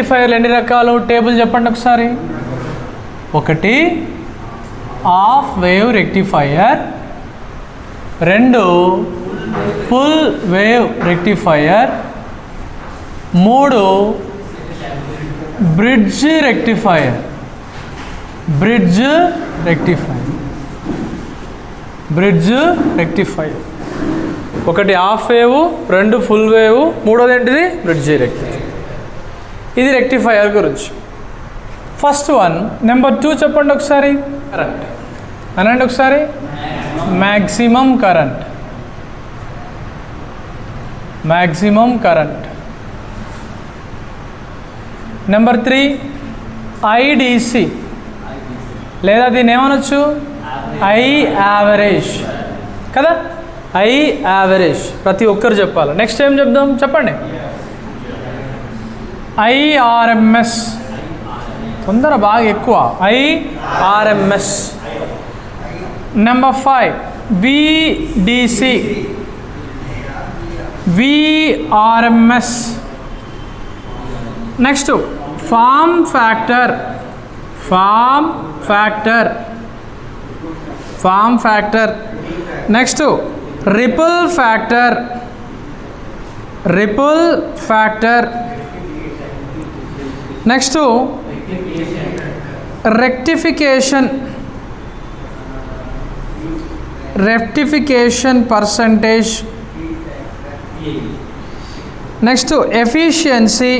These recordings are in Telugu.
రెక్టిఫైర్లు ఎన్ని రకాలు? టేబుల్ చెప్పండి ఒకసారి. ఒకటి హాఫ్ వేవ్ రెక్టిఫైయర్. రెండు ఫుల్ వేవ్ రెక్టిఫైయర్. మూడు bridge rectifier. Bridge rectifier. Bridge rectifier. ఒకటి హాఫ్ వేవ్ రెండు ఫుల్ వేవ్. మూడోది ఏంటిది? బ్రిడ్జ్ రెక్టిఫైర్ ఇది రెక్టిఫైయర్ గురించి. ఫస్ట్ వన్ నెంబర్ టూ చెప్పండి ఒకసారి. కరెంట్ అనండి ఒకసారి. Maximum current maximum current number three IDC లేదా దీన్ని ఏమనొచ్చు? ఐ యావరేజ్ కదా? ఐ యావరేజ్ ప్రతి ఒక్కరు చెప్పాలి. నెక్స్ట్ ఏం చెప్దాం? చెప్పండి. ఐఆర్ఎంఎస్ తొందర బాగా ఎక్కువ. IRMS number five VDC VRMS next form factor form factor form factor next ripple factor ripple factor next rectification rectification percentage next efficiency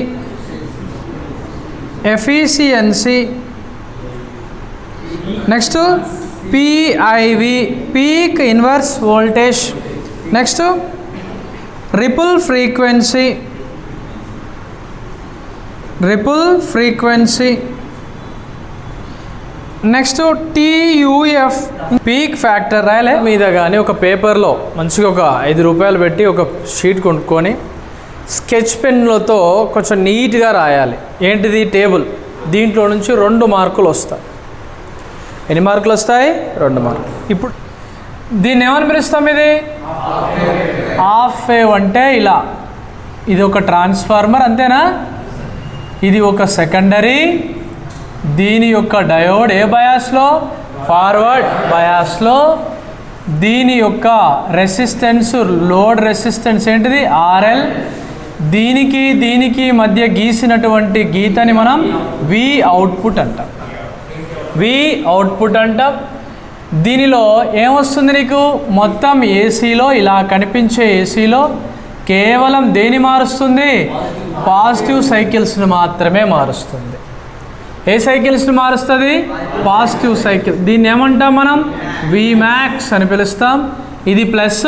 efficiency next PIV peak inverse voltage next ripple frequency ripple frequency next TUF peak factor రాయలే? మీద కానీ ఒక పేపర్లో మంచిగా ఒక ఐదు రూపాయలు పెట్టి ఒక షీట్ కొనుక్కొని స్కెచ్ పెన్లతో కొంచెం నీట్గా రాయాలి. ఏంటిది? టేబుల్ దీంట్లో నుంచి రెండు మార్కులు వస్తాయి. ఎన్ని మార్కులు వస్తాయి? రెండు మార్కులు. ఇప్పుడు దీన్ని ఏమని పిలుస్తాం ఇది? హాఫ్ వేవ్ అంటే ఇలా. ఇది ఒక ట్రాన్స్ఫార్మర్ అంతేనా? ఇది ఒక సెకండరీ దీని యొక్క డయోడ్ ఏ బయాస్లో ఫార్వర్డ్ బయాస్లో దీని యొక్క రెసిస్టెన్స్ లోడ్ రెసిస్టెన్స్ ఏంటిది? ఆర్ఎల్ దీనికి దీనికి మధ్య గీసినటువంటి గీతని మనం వి అవుట్పుట్ అంటాం. వి అవుట్పుట్ అంటాం. దీనిలో ఏమొస్తుంది నీకు? మొత్తం ఏసీలో ఇలా కనిపించే ఏసీలో కేవలం దేని మారుస్తుంది? పాజిటివ్ సైకిల్స్ని మాత్రమే మారుస్తుంది. ఏ సైకిల్స్ని మారుస్తుంది? Positive cycle. దీన్ని ఏమంటాం మనం? మ్యాక్స్ అని పిలుస్తాం. ఇది ప్లస్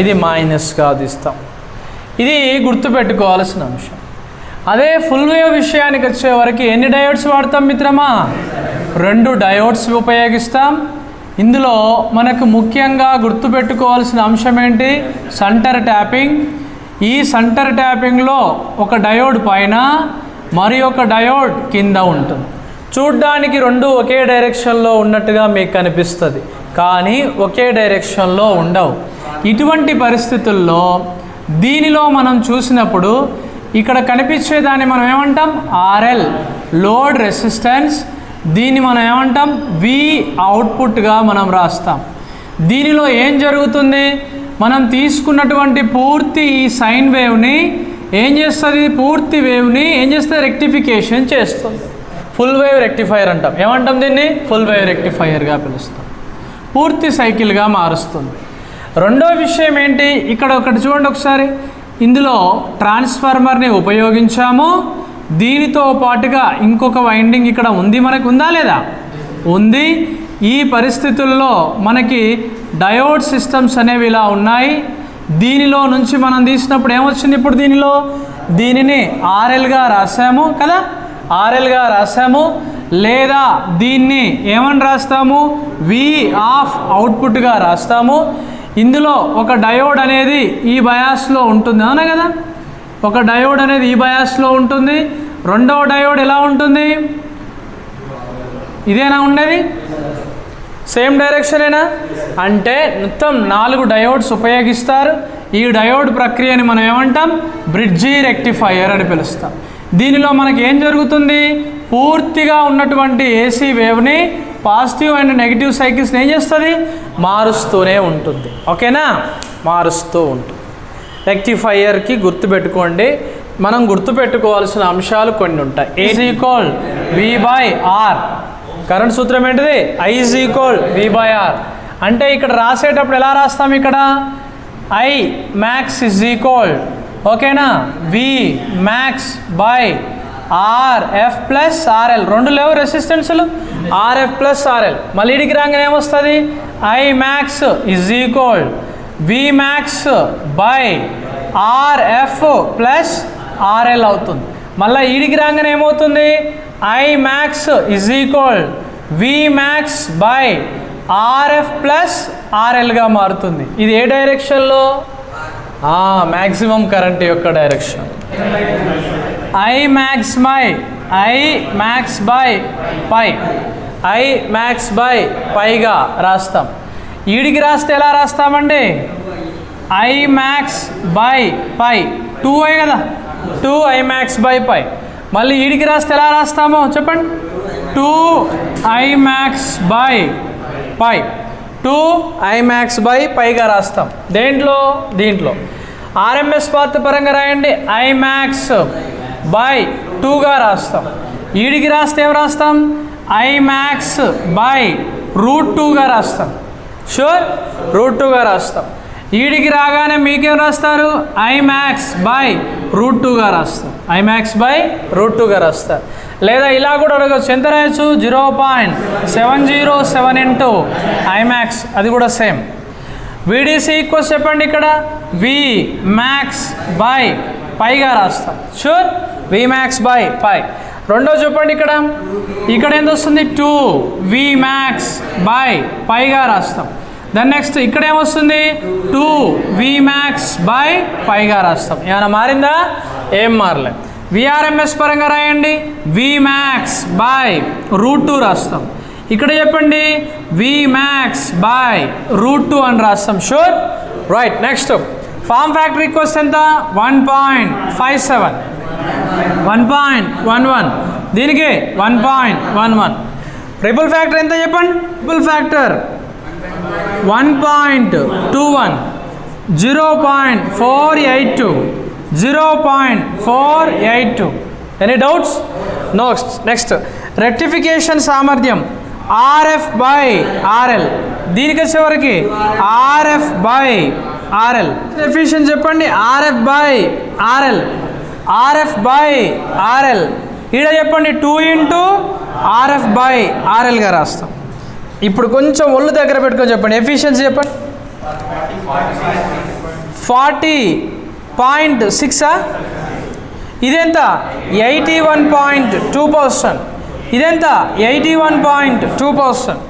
ఇది మైనస్గా ఇస్తాం ఇది గుర్తుపెట్టుకోవాల్సిన అంశం. అదే ఫుల్ వేవ్ విషయానికి వచ్చేవరకు ఎన్ని డయోడ్స్ వాడతాం మిత్రమా? రెండు డయోడ్స్ ఉపయోగిస్తాం. ఇందులో మనకు ముఖ్యంగా గుర్తుపెట్టుకోవాల్సిన అంశం ఏంటి? సంటర్ ట్యాపింగ్ ఈ సెంటర్ ట్యాపింగ్లో ఒక డయోడ్ పైన మరి ఒక డయోడ్ కింద ఉంటుంది. చూడ్డానికి రెండు ఒకే డైరెక్షన్లో ఉన్నట్టుగా మీకు కనిపిస్తుంది. కానీ ఒకే డైరెక్షన్లో ఉండవు. ఇటువంటి పరిస్థితుల్లో దీనిలో మనం చూసినప్పుడు ఇక్కడ కనిపించేదాన్ని మనం ఏమంటాం? RL load resistance. దీన్ని మనం ఏమంటాం? వి అవుట్పుట్గా మనం రాస్తాం. దీనిలో ఏం జరుగుతుంది? మనం తీసుకున్నటువంటి పూర్తి ఈ సైన్ వేవ్ని ఏం చేస్తుంది? పూర్తి వేవ్ని ఏం చేస్తుంది? రెక్టిఫికేషన్ చేస్తుంది. ఫుల్ వేవ్ రెక్టిఫైర్ అంటాం. ఏమంటాం దీన్ని? ఫుల్ వేవ్ రెక్టిఫైయర్గా పిలుస్తాం. పూర్తి సైకిల్గా మారుస్తుంది. రెండో విషయం ఏంటి? ఇక్కడ ఒకటి చూడండి ఒకసారి. ఇందులో ట్రాన్స్ఫార్మర్ని ఉపయోగించాము. దీనితో పాటుగా ఇంకొక వైండింగ్ ఇక్కడ ఉంది మనకు ఉందా లేదా? ఉంది. ఈ పరిస్థితుల్లో మనకి డయోడ్ సిస్టమ్స్ అనేవి ఇలా ఉన్నాయి. దీనిలో నుంచి మనం తీసినప్పుడు ఏమొచ్చింది ఇప్పుడు దీనిలో? దీనిని ఆర్ఎల్గా రాసాము కదా? ఆర్ఎల్గా రాసాము. లేదా దీన్ని ఏమని రాస్తాము? వి ఆఫ్ అవుట్పుట్గా రాస్తాము. ఇందులో ఒక డయోడ్ అనేది ఈ బయాస్లో ఉంటుంది. అవునా కదా? ఒక డయోడ్ అనేది ఈ బయాస్లో ఉంటుంది. రెండవ డయోడ్ ఎలా ఉంటుంది? ఇదేనా ఉండేది? సేమ్ డైరెక్షనేనా అంటే మొత్తం నాలుగు డయోడ్స్ ఉపయోగిస్తారు. ఈ డయోడ్ ప్రక్రియని మనం ఏమంటాం? బ్రిడ్జి రెక్టిఫైయర్ అని పిలుస్తాం. దీనిలో మనకి ఏం జరుగుతుంది? పూర్తిగా ఉన్నటువంటి ఏసీ వేవ్ని పాజిటివ్ అండ్ నెగిటివ్ సైకిల్స్ని ఏం చేస్తుంది? మారుస్తూనే ఉంటుంది. ఓకేనా? మారుస్తూ ఉంటుంది. రెక్టిఫైయర్కి గుర్తుపెట్టుకోండి మనం గుర్తుపెట్టుకోవాల్సిన అంశాలు కొన్ని ఉంటాయి. ఏసీ కోల్ వి బై ఆర్ కరెంట్ సూత్రం ఏంటిది? I is equal V by R అంటే ఇక్కడ రాసేటప్పుడు ఎలా రాస్తాం ఇక్కడ? ఐ మ్యాక్స్ ఇజ్ ఈక్వల్ ఓకేనా? V max by R F plus RL రెండు లేవు రెసిస్టెన్స్లు. ఆర్ఎఫ్ ప్లస్ ఆర్ఎల్ మళ్ళీ ఇడికి రాగానే ఏమొస్తుంది? I max is equal V max by RF plus RL అవుతుంది. మళ్ళీ ఈడికి రాగానే ఏమవుతుంది? I max is equal V max by RF plus ఆర్ఎల్గా మారుతుంది. ఇది ఏ డైరెక్షన్లో మ్యాక్సిమం కరెంట్ యొక్క direction I max by I max by pi I max by పైగా రాస్తాం. ఈడికి రాస్తే ఎలా రాస్తామండి? I max by pi two I కదా? Two I max by pi మళ్ళీ ఈడికి రాస్తే ఎలా రాస్తామో చెప్పండి? Two I max by pi. Two I max by పైగా రాస్తాం. దేంట్లో? దీంట్లో. ఆర్ఎంఎస్ పాత్ర పరంగా రాయండి. ఐ మ్యాక్స్ బై టూగా రాస్తాం. ఈడికి రాస్తే ఏం రాస్తాం? ఐ మ్యాక్స్ బై రూట్ టూగా రాస్తాం. షూర్ రూట్ టూగా రాస్తాం. ఈడికి రాగానే మీకేం రాస్తారు? ఐ మ్యాక్స్ బై రూట్ టూగా రాస్తాం ఐ మ్యాక్స్ బై రూట్ టూగా రాస్తారు. లేదా ఇలా కూడా అడగచ్చు. ఎంత రాయొచ్చు? Zero point seven zero seven into I max అది కూడా సేమ్. వీడీసీ ఈక్వల్స్ చెప్పండి ఇక్కడ. వి మ్యాక్స్ బై పైగా రాస్తాం sure V max by pi రెండో చెప్పండి ఇక్కడ. ఇక్కడ ఎంత వస్తుంది? టూ వి మ్యాక్స్ బై పైగా రాస్తాం. దాని నెక్స్ట్ ఇక్కడ ఏమొస్తుంది టూ వి మ్యాక్స్ బై పైగా రాస్తాం. ఏమైనా మారిందా? ఏం మారలే. విఆర్ఎంఎస్ పరంగా రాయండి. V max by root two రాస్తాం. ఇక్కడ చెప్పండి. V max by root two అని రాస్తాం. Sure right next form factory cost ఎంత? One point five seven one point one one దీనికి one point one one triple factor ఎంత చెప్పండి? Triple factor one point two one zero point four eight two zero point four eight two any doubts నోక్స్ next rectification సామర్థ్యం ఆర్ఎఫ్ బై ఆర్ఎల్ దీనికి వచ్చేవరకు ఆర్ఎఫ్ బై ఆర్ఎల్ ఎఫిషియన్ చెప్పండి. RF by RL RF by RL ఈడ చెప్పండి. టూ ఇంటూ ఆర్ఎఫ్ బై ఆర్ఎల్గా రాస్తాం. ఇప్పుడు కొంచెం ఒళ్ళు దగ్గర పెట్టుకొని చెప్పండి. ఎఫిషియన్సీ చెప్పండి. ఫార్టీ పాయింట్ సిక్సా ఇదెంత? Eighty one point two percent. ఇదెంత? Eighty one point two percent.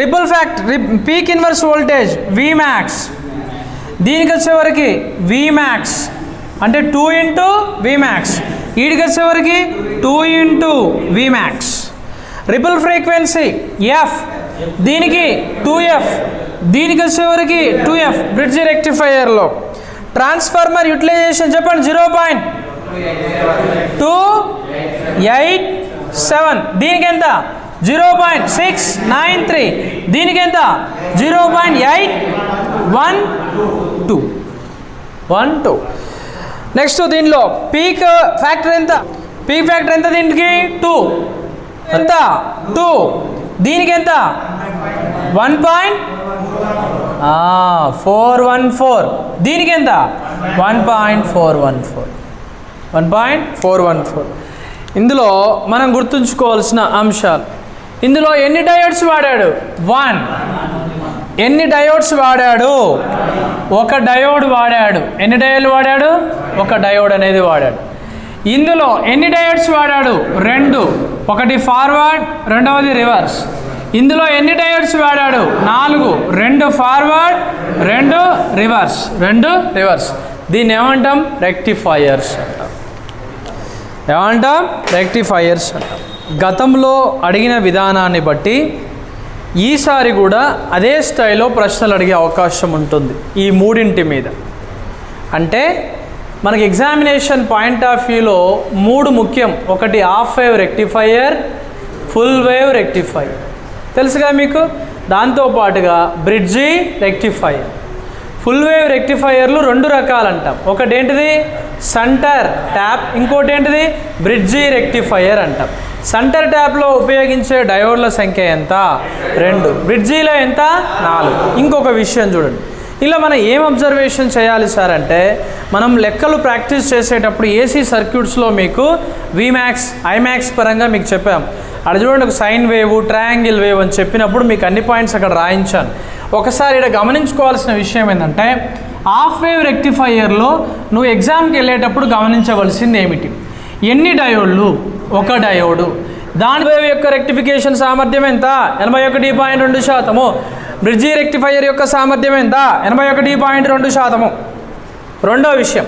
Ripple factor peak inverse voltage V max దీనికి వచ్చేవరకు వి మ్యాక్స్ అంటే టూ ఇంటూ వి మ్యాక్స్ వీడికి వచ్చేవరకు two into V max ripple frequency F దీనికి టూ ఎఫ్ దీనికి వచ్చేవరకు టూ ఎఫ్ బ్రిడ్జ్ రెక్టిఫైయర్లో ట్రాన్స్ఫార్మర్ యూటిలైజేషన్ చెప్పండి zero point. Two eight seven దీనికి ఎంత zero point six nine three దీనికి ఎంత zero point eight one two one two next దీనిలో పీక్ ఫ్యాక్టర్ ఎంత? పీక్ ఫ్యాక్టర్ ఎంత దీనికి? టూ ఎంత? టూ దీనికి ఎంత one point four one four దీనికి ఎంత one point four one four one point four one four ఇందులో మనం గుర్తుంచుకోవాల్సిన అంశాలు. ఇందులో ఎన్ని డయోడ్స్ వాడాడు? వన్ ఎన్ని డయోడ్స్ వాడాడు? ఒక డయోడ్ వాడాడు. ఎన్ని డయోడ్ వాడాడు? ఒక డయోడ్ అనేది వాడాడు. ఇందులో ఎన్ని డయోడ్స్ వాడాడు? రెండు. ఒకటి ఫార్వర్డ్ రెండవది రివర్స్ ఇందులో ఎన్ని డయోడ్స్ వాడాడు? నాలుగు. రెండు ఫార్వర్డ్ రెండు రివర్స్ రెండు రివర్స్ దీన్ని ఏమంటాం? రెక్టిఫైయర్స్ అంటాం. ఏమంటాం? రెక్టిఫైయర్స్ అంటాం. గతంలో అడిగిన విధానాన్ని బట్టి ఈసారి కూడా అదే స్థాయిలో ప్రశ్నలు అడిగే అవకాశం ఉంటుంది ఈ మూడింటి మీద. అంటే మనకి ఎగ్జామినేషన్ పాయింట్ ఆఫ్ వ్యూలో మూడు ముఖ్యం. ఒకటి half wave rectifier full wave rectifier తెలుసుగా మీకు? దాంతోపాటుగా బ్రిడ్జి రెక్టిఫైయర్ ఫుల్ వేవ్ రెక్టిఫైయర్లు రెండు రకాలంటాం. ఒకటి ఏంటిది సంటర్ ట్యాప్ ఇంకోటి ఏంటిది బ్రిడ్జి రెక్టిఫైయర్ అంటాం సంటర్ ట్యాప్లో ఉపయోగించే డయోడ్ల సంఖ్య ఎంత? రెండు. బ్రిడ్జీలో ఎంత? నాలుగు. ఇంకొక విషయం చూడండి. ఇలా మనం ఏం అబ్జర్వేషన్ చేయాలి సార్ అంటే మనం లెక్కలు ప్రాక్టీస్ చేసేటప్పుడు ఏసీ సర్క్యూట్స్లో మీకు విమ్యాక్స్ ఐమాక్స్ పరంగా మీకు చెప్పాం. అక్కడ చూడండి ఒక సైన్ వేవ్ ట్రయాంగిల్ వేవ్ అని చెప్పినప్పుడు మీకు అన్ని పాయింట్స్ అక్కడ రాయించాను. ఒకసారి ఇక్కడ గమనించుకోవాల్సిన విషయం ఏంటంటే హాఫ్ వేవ్ రెక్టిఫైయర్లో నువ్వు ఎగ్జామ్కి వెళ్ళేటప్పుడు గమనించవలసింది ఏమిటి? ఎన్ని డయోడ్లు ఒక డయోడు దాని వేవ్ యొక్క రెక్టిఫికేషన్ సామర్థ్యం ఎంత? ఎనభై ఒకటి పాయింట్ రెండు శాతము. బ్రిడ్జి రెక్టిఫైయర్ యొక్క సామర్థ్యం ఎంత? ఎనభై ఒకటి పాయింట్ రెండు శాతము. రెండో విషయం.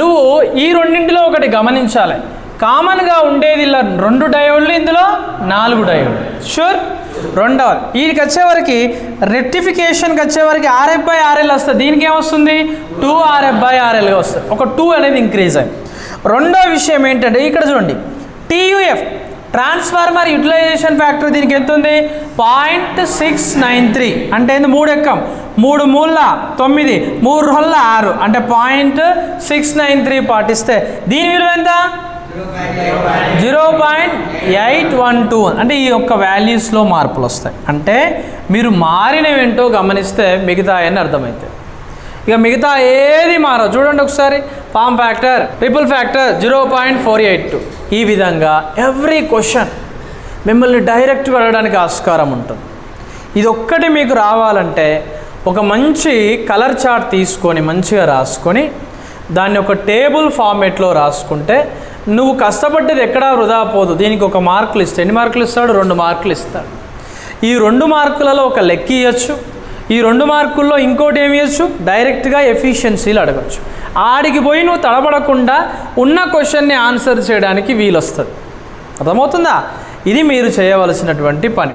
నువ్వు ఈ రెండింటిలో ఒకటి గమనించాలి. కామన్గా ఉండేది ఇలా రెండు డయోడ్లు ఇందులో నాలుగు డయోడ్లు. షూర్ రెండవది వీటికి వచ్చేవరకు రెక్టిఫికేషన్కి వచ్చేవరకు ఆర్ఎఫ్ బై ఆర్ఎల్ వస్తుంది దీనికి ఏమొస్తుంది? టూ ఆర్ఎఫ్ బై ఆర్ఎల్గా వస్తుంది ఒక టూ అనేది ఇంక్రీజ్ అయింది రెండో విషయం ఏంటంటే ఇక్కడ చూడండి. టీయుఎఫ్ ట్రాన్స్ఫార్మర్ యూటిలైజేషన్ ఫ్యాక్టర్ దీనికి ఎంత ఉంది పాయింట్ సిక్స్ నైన్ త్రీ. అంటే ఏంది? మూడు ఎక్కం. మూడు మూల తొమ్మిది. మూడు రోజుల ఆరు. అంటే పాయింట్ సిక్స్ నైన్ త్రీ పాటిస్తే దీని విలువ ఎంత? Zero point eight one two. అంటే ఈ యొక్క వాల్యూస్లో మార్పులు వస్తాయి. అంటే మీరు మారినవేంటో గమనిస్తే మిగతా అని అర్థమవుతాయి ఇక మిగతా ఏది మారో చూడండి ఒకసారి. Form factor triple factor zero point four eight two. ఈ విధంగా ఎవ్రీ క్వశ్చన్ మిమ్మల్ని డైరెక్ట్ వెళ్ళడానికి ఆస్కారం ఉంటుంది. ఇది ఒక్కటి మీకు రావాలంటే ఒక మంచి కలర్ చార్ట్ తీసుకొని మంచిగా రాసుకొని దాన్ని ఒక టేబుల్ ఫార్మేట్లో రాసుకుంటే నువ్వు కష్టపడ్డది ఎక్కడా వృధా పోదు. దీనికి ఒక మార్కులు ఇస్తే. ఎన్ని మార్కులు ఇస్తాడు? రెండు మార్కులు ఇస్తాడు. ఈ రెండు మార్కులలో ఒక లెక్క ఇవ్వచ్చు ఈ రెండు మార్కుల్లో ఇంకోటి ఏమి చేయొచ్చు? డైరెక్ట్గా ఎఫిషియన్సీలు అడగచ్చు. ఆడికి పోయి నువ్వు తడబడకుండా ఉన్న క్వశ్చన్ని ఆన్సర్ చేయడానికి వీలొస్తుంది. అర్థమవుతుందా? ఇది మీరు చేయవలసినటువంటి పని.